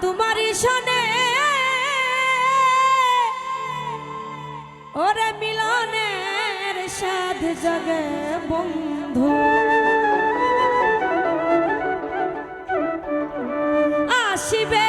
তোমার সনে ওরে মিলনের সাধ জগে বন্ধু। আসিবে